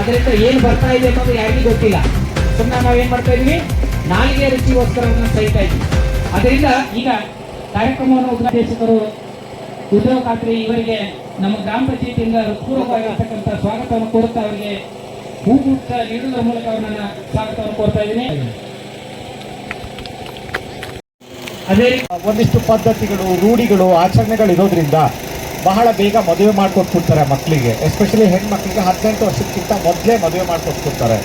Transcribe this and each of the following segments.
ಅದರಿಂದ ಏನು ಬರ್ತಾ ಇದೆ ಅನ್ನೋದು ಯಾರಿಗೂ ಗೊತ್ತಿಲ್ಲ. ಸುಮ್ಮನೆ ನಾವು ಏನ್ ಮಾಡ್ತಾ ಇದೀವಿ? ನಾಲಿಗೆ ರುಚಿಗೋಸ್ಕರ ಅದನ್ನ ಸಹಿತಾ ಇದ್ವಿ ಅದರಿಂದ ಈಗ ಕಾರ್ಯಕ್ರಮವನ್ನು ಉದ್ಘಾಟಿಸಿದರು ಉದ್ಯೋಗ ಖಾತ್ರಿ ಇವರಿಗೆ ನಮ್ಮ ಗ್ರಾಮ ಪಂಚಾಯತಿಯಿಂದ ಹೃತ್ಪೂರ್ವಕವಾಗಿರ್ತಕ್ಕಂಥ ಸ್ವಾಗತವನ್ನು ಕೋರುತ್ತಾ ಅವರಿಗೆ ಹೂಗುಚ್ಛ ನೀಡುವುದರ ಮೂಲಕ ಅವರನ್ನ ಸ್ವಾಗತವನ್ನು ಕೋರ್ತಾ ಇದ್ದೀನಿ. ಅದೇ ಒಂದಿಷ್ಟು ಪದ್ಧತಿಗಳು ರೂಢಿಗಳು, ಆಚರಣೆಗಳು ಇರೋದ್ರಿಂದ ಬಹಳ ಬೇಗ ಮದುವೆ ಮಾಡ್ಕೊಟ್ಬಿಡ್ತಾರೆ ಮಕ್ಕಳಿಗೆ. ಎಸ್ಪೆಷಲಿ ಹೆಣ್ಮಕ್ಳಿಗೆ ಹದಿನೆಂಟು ವರ್ಷಕ್ಕಿಂತ ಮೊದಲೇ ಮದುವೆ ಮಾಡ್ಕೊಟ್ಬಿಡ್ತಾರೆ.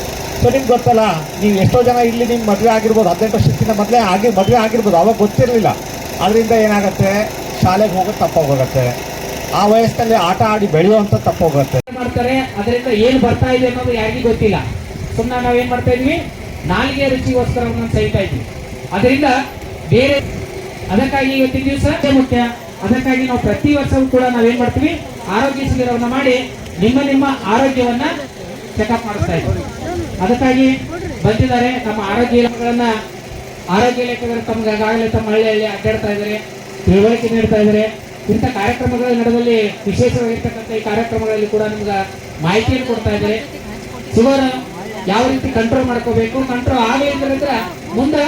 ಸೊ ನಿಮ್ಗೆ ಗೊತ್ತಲ್ಲ, ನೀವು ಎಷ್ಟೋ ಜನ ಇಲ್ಲಿ ನಿಮ್ಮ ಮದುವೆ ಆಗಿರ್ಬೋದು, ಹದಿನೆಂಟು ವರ್ಷಕ್ಕಿಂತ ಮೊದಲೇ ಆಗಿ ಮದುವೆ ಆಗಿರ್ಬೋದು, ಅವಾಗ ಗೊತ್ತಿರಲಿಲ್ಲ. ಅದರಿಂದ ಏನಾಗುತ್ತೆ? ಶಾಲೆಗೆ ಹೋಗೋದು ತಪ್ಪೋಗುತ್ತೆ ಆ ವಯಸ್ಸಲ್ಲಿ ಆಟ ಆಡಿ ಬೆಳೆಯುವಂಥ ತಪ್ಪೋಗುತ್ತೆ ಮಾಡ್ತಾರೆ? ಅದರಿಂದ ಏನು ಬರ್ತಾ ಇದೆ ಅನ್ನೋದು ಯಾರಿಗೂ ಗೊತ್ತಿಲ್ಲ. ಸುಮ್ಮನೆ ನಾವು ಏನು ಮಾಡ್ತಾ ಇದ್ವಿ? ನಾಲಿಗೆ ರುಚಿಗೋಸ್ಕರ ಸಹಿತಾ ಇದ್ವಿ. ಅದರಿಂದ ಬೇರೆ ಅದಕ್ಕಾಗಿ ಇವತ್ತಿನ ದಿವಸ ಮುಖ್ಯ. ಅದಕ್ಕಾಗಿ ನಾವು ಪ್ರತಿ ವರ್ಷವೂ ಕೂಡ ನಾವೇನ್ ಮಾಡ್ತೀವಿ, ಆರೋಗ್ಯ ಶಿಬಿರವನ್ನ ಮಾಡಿ ನಿಮ್ಮ ನಿಮ್ಮ ಆರೋಗ್ಯವನ್ನ ಚೆಕಪ್ ಮಾಡಿಸ್ತಾ ಇದ್ದೀವಿ. ಅದಕ್ಕಾಗಿ ಬಂದಿದ್ದಾರೆ ನಮ್ಮ ಆರೋಗ್ಯ ಇಲಾಖೆಗಳನ್ನ, ಆರೋಗ್ಯ ಇಲಾಖೆಗಳು ತಮ್ಗೆ ಈಗಾಗಲೇ ತಮ್ಮ ಹಳ್ಳಿಯಲ್ಲಿ ಅಡ್ಡಾಡ್ತಾ ಇದ್ದಾರೆ, ತಿಳುವಳಿಕೆ ನೀಡ್ತಾ ಇದ್ದಾರೆ. ಇಂಥ ಕಾರ್ಯಕ್ರಮಗಳ ನಡುವಲ್ಲಿ ವಿಶೇಷವಾಗಿರ್ತಕ್ಕಂಥ ಈ ಕಾರ್ಯಕ್ರಮಗಳಲ್ಲಿ ಕೂಡ ನಿಮ್ಗೆ ಮಾಹಿತಿಯನ್ನು ಕೊಡ್ತಾ ಇದ್ದಾರೆ. ಶುಗರ್ ಯಾವ ರೀತಿ ಕಂಟ್ರೋಲ್ ಮಾಡ್ಕೋಬೇಕು ಕಂಟ್ರೋಲ್ ಆಗಲಿಲ್ಲ ಅಂತ ಮುಂದೆ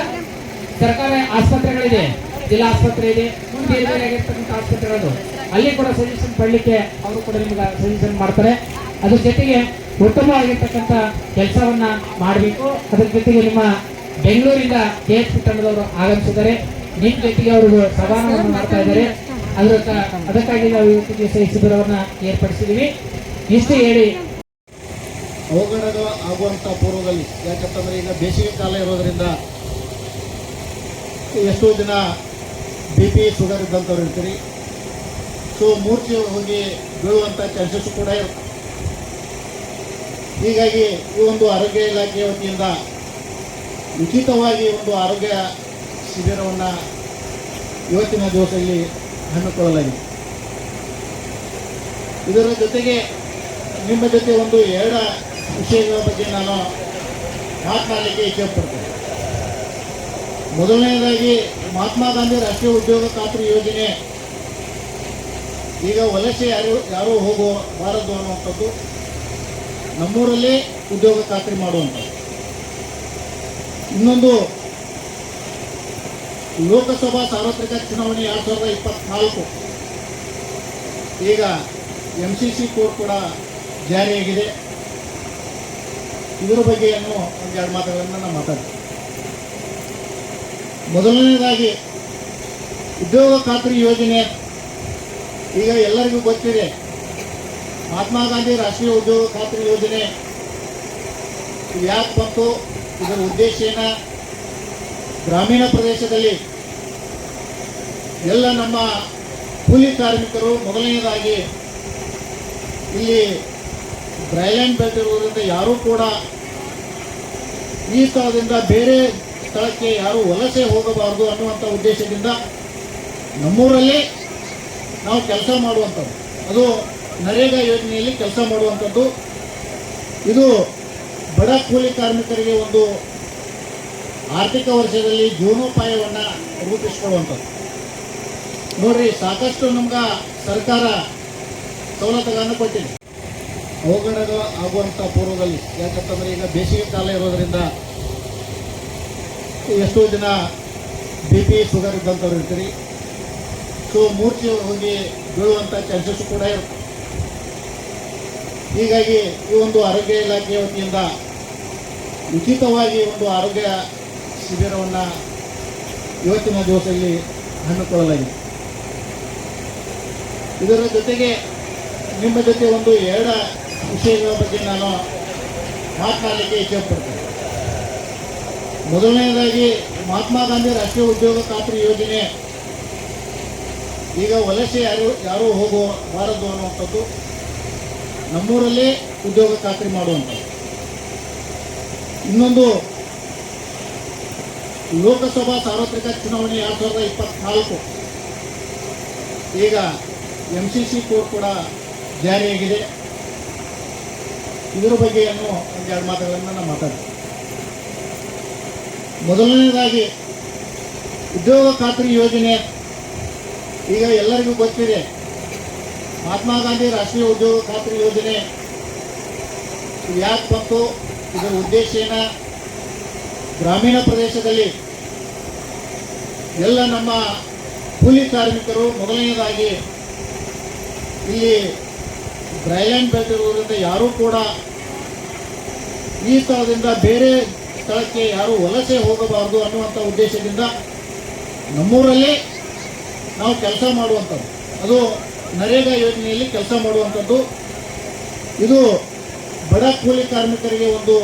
ಸರ್ಕಾರಿ ಆಸ್ಪತ್ರೆಗಳಿದೆ. ಜಿಲ್ಲಾ ಆಸ್ಪತ್ರೆ ಇದೆ. ಬೇರೆ ಬೇರೆ ಆಗಿರ್ತಕ್ಕಂಥ ಆಸ್ಪತ್ರೆಗಳು. ಅಲ್ಲಿ ಕೂಡ ಸಜೆಷನ್ ಪಡ್ಲಿಕ್ಕೆ ಅವರು ಕೂಡ ನಿಮ್ಗೆ ಸಜೆಷನ್ ಮಾಡ್ತಾರೆ. ಅದ್ರ ಜೊತೆಗೆ ಉತ್ತಮವಾಗಿರ್ತಕ್ಕಂಥ ಕೆಲಸವನ್ನ ಮಾಡಬೇಕು. ಅದ್ರ ಜೊತೆಗೆ ನಿಮ್ಮ ಬೆಂಗಳೂರಿಂದ ಕೆ ಎಸ್ ಪಿ ತಂಡದವರು ಆಗಮಿಸಿದ್ದಾರೆ. ನಿಮ್ಮ ಜೊತೆಗೆ ಅವರು ಸಭಾನವನ್ನು ಮಾಡ್ತಾ ಇದ್ದಾರೆ. ಅದರ ಅದಕ್ಕಾಗಿ ನಾವು ಇವತ್ತು ದಿವಸ ಈ ಏರ್ಪಡಿಸಿದ್ದೀವಿ. ಇಷ್ಟು ಹೇಳಿ. ಅವಘಡ ಆಗುವಂತ ಪೂರ್ವದಲ್ಲಿ. ಯಾಕಂತಂದ್ರೆ ಈಗ ಬೇಸಿಗೆ ಕಾಲ ಇರೋದ್ರಿಂದ ಎಷ್ಟೋ ದಿನ ಪಿ ಶುಗರ್ ಇದ್ದಂಥವ್ರು ಇರ್ತೀರಿ ಸೊ ಮೂರ್ತಿ ಹೋಗಿ ಬೀಳುವಂಥ ಚಾನ್ಸಸ್ ಕೂಡ ಇರುತ್ತೆ ಹೀಗಾಗಿ ಈ ಒಂದು ಆರೋಗ್ಯ ಇಲಾಖೆಯ ವತಿಯಿಂದ ಉಚಿತವಾಗಿ ಒಂದು ಆರೋಗ್ಯ ಶಿಬಿರವನ್ನು ಇವತ್ತಿನ ದಿವಸದಲ್ಲಿ ಹಮ್ಮಿಕೊಳ್ಳಲಾಗಿದೆ. ಇದರ ಜೊತೆಗೆ ನಿಮ್ಮ ಜೊತೆ ಒಂದು ಎರಡು ವಿಷಯಗಳ ಬಗ್ಗೆ ನಾನು ಮಾತನಾಡಲಿಕ್ಕೆ ಇಚ್ಛೆಪಡ್ತೇನೆ ಮೊದಲನೇದಾಗಿ ಮಹಾತ್ಮ ಗಾಂಧಿ ರಾಷ್ಟ್ರೀಯ ಉದ್ಯೋಗ ಖಾತ್ರಿ ಯೋಜನೆ. ಈಗ ವಲಸೆ ಯಾರು, ಯಾರೂ ಹೋಗಬಾರದು ಅನ್ನುವಂಥದ್ದು ನಮ್ಮೂರಲ್ಲೇ ಉದ್ಯೋಗ ಖಾತ್ರಿ ಮಾಡುವಂಥದ್ದು. ಇನ್ನೊಂದು, ಲೋಕಸಭಾ ಸಾರ್ವತ್ರಿಕ ಚುನಾವಣೆ ಎರಡು ಸಾವಿರದ ಇಪ್ಪತ್ನಾಲ್ಕು. ಈಗ ಎಂ ಸಿ ಸಿ ಕೋಡ್ ಕೂಡ ಜಾರಿಯಾಗಿದೆ. ಇದರ ಬಗ್ಗೆ ಏನು ಒಂದೆರಡು ಮಾತುಗಳನ್ನು ನಾನು ಮಾತಾಡ್ತೀನಿ. ಮೊದಲನೇದಾಗಿ ಉದ್ಯೋಗ ಖಾತ್ರಿ ಯೋಜನೆ ಈಗ ಎಲ್ಲರಿಗೂ ಗೊತ್ತಿದೆ. ಮಹಾತ್ಮ ಗಾಂಧಿ ರಾಷ್ಟ್ರೀಯ ಉದ್ಯೋಗ ಖಾತ್ರಿ ಯೋಜನೆ ಯಾಕೆ ಬಂತು? ಇದರ ಉದ್ದೇಶ ಏನ? ಗ್ರಾಮೀಣ ಪ್ರದೇಶದಲ್ಲಿ ಎಲ್ಲ ನಮ್ಮ ಕೂಲಿ ಕಾರ್ಮಿಕರು ಮೊದಲನೇದಾಗಿ ಇಲ್ಲಿ ಡ್ರೈಲ್ಯಾಂಡ್ ಬೆಲ್ಟ್ ಇರುವುದರಿಂದ ಯಾರೂ ಕೂಡ ಈ ಸ್ಥಳದಿಂದ ಬೇರೆ ಸ್ಥಳಕ್ಕೆ ಯಾರೂ ವಲಸೆ ಹೋಗಬಾರದು ಅನ್ನುವಂಥ ಉದ್ದೇಶದಿಂದ ನಮ್ಮೂರಲ್ಲೇ ನಾವು ಕೆಲಸ ಮಾಡುವಂಥದ್ದು. ಅದು ನರೇಗಾ ಯೋಜನೆಯಲ್ಲಿ ಕೆಲಸ ಮಾಡುವಂಥದ್ದು. ಇದು ಬಡ ಕೂಲಿ ಕಾರ್ಮಿಕರಿಗೆ ಒಂದು ಆರ್ಥಿಕ ವರ್ಷದಲ್ಲಿ ಜೀವನೋಪಾಯವನ್ನು ರೂಪಿಸಿಕೊಳ್ಳುವಂಥದ್ದು. ನೋಡ್ರಿ, ಸಾಕಷ್ಟು ನಮ್ಗೆ ಸರ್ಕಾರ ಸವಲತ್ತುಗಳನ್ನು ಕೊಟ್ಟಿದೆ. ಅವಘಡಗಳು ಆಗುವಂಥ ಪೂರ್ವದಲ್ಲಿ, ಯಾಕಂತಂದರೆ ಈಗ ಬೇಸಿಗೆ ಕಾಲ ಇರೋದ್ರಿಂದ ಎಷ್ಟೋ ಜನ ಬಿ ಪಿ ಶುಗರ್ ಇದ್ದಂಥವ್ರು ಇರ್ತೀರಿ. ಸೊ ಮೂರ್ತಿ ಹೋಗಿ ಬೀಳುವಂಥ ಚಾನ್ಸಸ್ ಕೂಡ ಇರುತ್ತೆ. ಹೀಗಾಗಿ ಈ ಒಂದು ಆರೋಗ್ಯ ಇಲಾಖೆಯ ವತಿಯಿಂದ ಉಚಿತವಾಗಿ ಒಂದು ಆರೋಗ್ಯ ಶಿಬಿರವನ್ನು ಇವತ್ತಿನ ದಿವಸದಲ್ಲಿ ಹಮ್ಮಿಕೊಳ್ಳಲಾಗಿದೆ. ಇದರ ಜೊತೆಗೆ ನಿಮ್ಮ ಜೊತೆ ಒಂದು ಎರಡು ವಿಷಯಗಳ ಬಗ್ಗೆ ನಾನು ಮಾತನಾಡಲಿಕ್ಕೆ ಇಚ್ಛೆಪಡ್ತೇನೆ ಮೊದಲನೇದಾಗಿ ಮಹಾತ್ಮ ಗಾಂಧಿ ರಾಷ್ಟ್ರೀಯ ಉದ್ಯೋಗ ಖಾತ್ರಿ ಯೋಜನೆ. ಈಗ ವಲಸೆ ಯಾರು, ಯಾರೂ ಹೋಗಬಾರದು ಅನ್ನುವಂಥದ್ದು ನಮ್ಮೂರಲ್ಲೇ ಉದ್ಯೋಗ ಖಾತ್ರಿ ಮಾಡುವಂಥದ್ದು. ಇನ್ನೊಂದು, ಲೋಕಸಭಾ ಸಾರ್ವತ್ರಿಕ ಚುನಾವಣೆ ಎರಡು ಸಾವಿರದ ಇಪ್ಪತ್ನಾಲ್ಕು. ಈಗ ಎಂ ಸಿ ಸಿ ಕೋಡ್ ಕೂಡ ಜಾರಿಯಾಗಿದೆ. ಇದರ ಬಗ್ಗೆ ಏನು ಒಂದೆರಡು ಮಾತುಗಳನ್ನು ನಾನು ಮಾತಾಡ್ತೀನಿ. ಮೊದಲನೇದಾಗಿ ಉದ್ಯೋಗ ಖಾತ್ರಿ ಯೋಜನೆ ಈಗ ಎಲ್ಲರಿಗೂ ಗೊತ್ತಿದೆ. ಮಹಾತ್ಮ ಗಾಂಧಿ ರಾಷ್ಟ್ರೀಯ ಉದ್ಯೋಗ ಖಾತ್ರಿ ಯೋಜನೆ ಯಾಕೆ ಬಂತು? ಇದರ ಉದ್ದೇಶ ಏನ? ಗ್ರಾಮೀಣ ಪ್ರದೇಶದಲ್ಲಿ ಎಲ್ಲ ನಮ್ಮ ಕೂಲಿ ಕಾರ್ಮಿಕರು ಮೊದಲನೇದಾಗಿ ಇಲ್ಲಿ ಡ್ರೈಲ್ಯಾಂಡ್ ಬೆಲ್ಟ್ ಯಾರೂ ಕೂಡ ಈ ಸ್ಥಳದಿಂದ ಬೇರೆ ಸ್ಥಳಕ್ಕೆ ಯಾರೂ ವಲಸೆ ಹೋಗಬಾರದು ಅನ್ನುವಂಥ ಉದ್ದೇಶದಿಂದ ನಮ್ಮೂರಲ್ಲೇ ನಾವು ಕೆಲಸ ಮಾಡುವಂಥದ್ದು. ಅದು ನರೇಗಾ ಯೋಜನೆಯಲ್ಲಿ ಕೆಲಸ ಮಾಡುವಂಥದ್ದು. ಇದು ಬಡ ಕೂಲಿ ಕಾರ್ಮಿಕರಿಗೆ ಒಂದು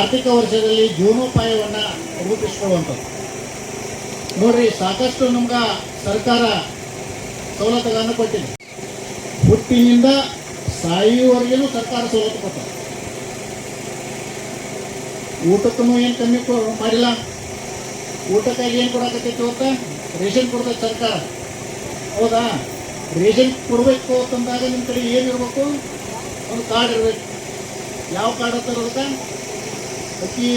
ಆರ್ಥಿಕ ವರ್ಷದಲ್ಲಿ ಜೀವನೋಪಾಯವನ್ನು ರೂಪಿಸಿಕೊಳ್ಳುವಂಥದ್ದು. ನೋಡ್ರಿ, ಸಾಕಷ್ಟು ನಮ್ಗೆ ಸರ್ಕಾರ ಸವಲತ್ತುಗಳನ್ನು ಕೊಟ್ಟಿದೆ. ಹುಟ್ಟಿನಿಂದ ಸಾಯುವವರೆಗೂ ಸರ್ಕಾರ ಸವಲತ್ತು ಕೊಟ್ಟದೆ ಊಟಕ್ಕೂ ಏನು ಕಮ್ಮಿ ಮಾಡಿಲ್ಲ. ಊಟಕ್ಕಾಗಿ ಏನು ಕೊಡಕತ್ತೈತಿ ಇವತ್ತ ರೇಷನ್ ಕೊಡ್ತೈತೆ ಸರ್ಕಾರ. ಹೌದಾ? ರೇಷನ್ ಕೊಡಬೇಕು ಅಂತಂದಾಗ ನಿಮ್ಮ ಕಡೆ ಏನಿರಬೇಕು ಒಂದು ಕಾರ್ಡ್ ಇರಬೇಕು. ಯಾವ ಕಾರ್ಡ್ ಅಂತ ಅದಕ್ಕೆ ಅಕ್ಕಿ,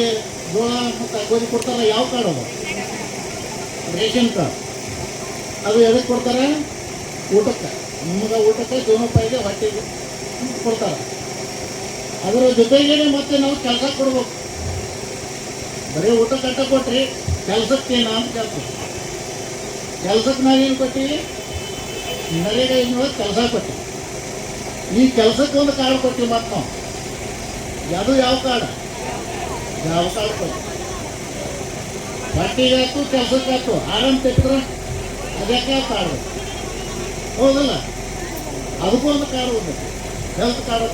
ಜೋಳ ಮತ್ತು ಗೋಧಿ ಕೊಡ್ತಾರಲ್ಲ, ಯಾವ ಕಾರ್ಡ್ ಅದು? Ration card. ಅದು ಎದಕ್ಕೆ ಕೊಡ್ತಾರೆ? ಊಟಕ್ಕೆ. ನಿಮ್ಗೆ ಊಟಕ್ಕೆ ಜೀವನೋಪಾಯಿಗೆ ಹೊಟ್ಟೆಗೆ ಕೊಡ್ತಾರೆ. ಅದರ ಜೊತೆಗೇನೆ ಮತ್ತೆ ನಾವು ಕೆಲಸ ಕೊಡ್ಬೇಕು. ಬರೀ ಊಟ ಕಟ್ಟ ಕೊಟ್ರಿ ಕೆಲಸಕ್ಕೇನು ಅಂತ ಕೇಳ್ತೀವಿ ಕೆಲಸಕ್ಕೆ ನಾವೇನು ಕೊಟ್ಟಿವಿ ನರೇಗಾ ಯೋಜನೆ ಕೆಲಸ ಕೊಟ್ಟಿವಿ ಈ ಕೆಲಸಕ್ಕೆ ಒಂದು ಕಾರ್ಡ್ ಕೊಟ್ಟಿವಿ ಮತ್ತೆ ನಾವು ಅದು ಯಾವ ಕಾರ್ಡ್ ಯಾವ ಕಾರ್ಡ್ ಕೊಟ್ಟು ಬಟ್ಟೆಗೆ ಹಾಕು, ಕೆಲಸಕ್ಕೆ ಹಾಕು. ಆರಾಮ್ ತೆಗೆದ್ರೆ, ಅದಕ್ಕೆ ಕಾರ್ಡ್ ಹೌದಲ್ಲ? ಅದಕ್ಕೂ ಒಂದು ಕಾರ್ಡ್ ಒಂದು ಹೆಲ್ತ್ ಕಾರ್ಡ್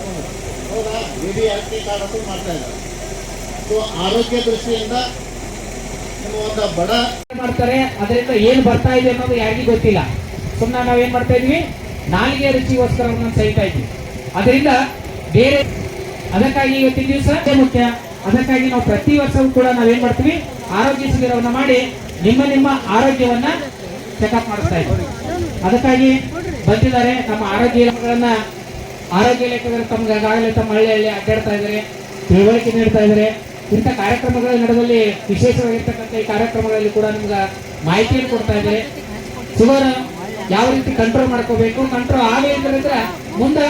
ಹೌದಾ? B B R T card ಅಂತ ಮಾಡ್ತಾ ಇದ್ದಾರೆ. ಸೊ ಆರೋಗ್ಯ ದೃಷ್ಟಿಯಿಂದ ಒಂದು ಬಡ ಮಾಡ್ತಾರೆ? ಅದರಿಂದ ಏನು ಬರ್ತಾ ಇದೆ ಅನ್ನೋದು ಯಾರಿಗೂ ಗೊತ್ತಿಲ್ಲ. ಸುಮ್ಮನೆ ನಾವೇನ್ ಮಾಡ್ತಾ ಇದೀವಿ? ನಾಲಿಗೆ ರುಚಿಗೋಸ್ಕರ ಸಹಿತಾ ಇದ್ವಿ. ಅದರಿಂದ ಬೇರೆ ಅದಕ್ಕಾಗಿ ಇವತ್ತಿನ ದಿವಸ ಮುಖ್ಯ. ಅದಕ್ಕಾಗಿ ನಾವು ಪ್ರತಿ ವರ್ಷವೂ ಕೂಡ ನಾವೇನ್ ಮಾಡ್ತೀವಿ? ಆರೋಗ್ಯ ಶಿಬಿರವನ್ನ ಮಾಡಿ ನಿಮ್ಮ ನಿಮ್ಮ ಆರೋಗ್ಯವನ್ನ ಚೆಕಪ್ ಮಾಡಿಸ್ತಾ ಇದ್ದೀವಿ ಅದಕ್ಕಾಗಿ ಬಂದಿದ್ದಾರೆ. ನಮ್ಮ ಆರೋಗ್ಯ ಇಲಾಖೆಗಳನ್ನ ಆರೋಗ್ಯ ಇಲಾಖೆಗಳು ತಮ್ಗೆ ತಮ್ಮ ಹಳ್ಳಿಯಲ್ಲಿ ಅಡ್ಡಾಡ್ತಾ ಇದ್ದಾರೆ. ತಿಳುವಳಿಕೆ ನೀಡ್ತಾ ಇದ್ದಾರೆ. ಇಂಥ ಕಾರ್ಯಕ್ರಮಗಳ ನಡುವಲ್ಲಿ ವಿಶೇಷವಾಗಿರ್ತಕ್ಕಂಥ ಈ ಕಾರ್ಯಕ್ರಮಗಳಲ್ಲಿ ಕೂಡ ನಿಮ್ಗೆ ಮಾಹಿತಿಯನ್ನು ಕೊಡ್ತಾ ಇದ್ದಾರೆ ಸುಮಾರು ಯಾವ ರೀತಿ ಕಂಟ್ರೋಲ್ ಮಾಡ್ಕೋಬೇಕು? ಕಂಟ್ರೋಲ್ ಆಗಲಿ ಅಂತಂದ್ರೆ ಮುಂದೆ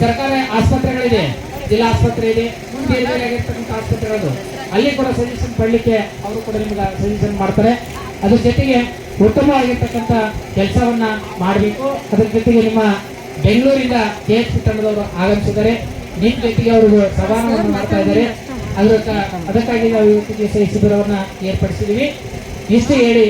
ಸರ್ಕಾರಿ ಆಸ್ಪತ್ರೆಗಳಿದೆ. ಜಿಲ್ಲಾ ಆಸ್ಪತ್ರೆ ಇದೆ. ಮುಂದೆ ಆಗಿರ್ತಕ್ಕಂಥ ಆಸ್ಪತ್ರೆಗಳು ಅಲ್ಲಿ ಕೂಡ ಸಜೆಷನ್ ಪಡ್ಲಿಕ್ಕೆ ಅವರು ಕೂಡ ನಿಮ್ಗೆ ಸಜೆಷನ್ ಮಾಡ್ತಾರೆ. ಅದ್ರ ಜೊತೆಗೆ ಉತ್ತಮವಾಗಿರ್ತಕ್ಕಂಥ ಕೆಲಸವನ್ನ ಮಾಡಬೇಕು. ಅದ್ರ ಜೊತೆಗೆ ನಿಮ್ಮ ಬೆಂಗಳೂರಿಂದ ಕೆ ಎಸ್ ಪಿ ತಂಡದವರು ಆಗಮಿಸಿದ್ದಾರೆ. ನಿಮ್ಮ ಜೊತೆಗೆ ಅವರು ಸವಾಲನ್ನು ಮಾಡ್ತಾ ಇದ್ದಾರೆ. ಅದಕ್ಕ ಅದಕ್ಕಾಗಿ ನಾವು ಇವತ್ತಿಗೆ ಶಿಬಿರವನ್ನ ಏರ್ಪಡಿಸಿದ್ದೀವಿ ಇಷ್ಟು ಹೇಳಿ.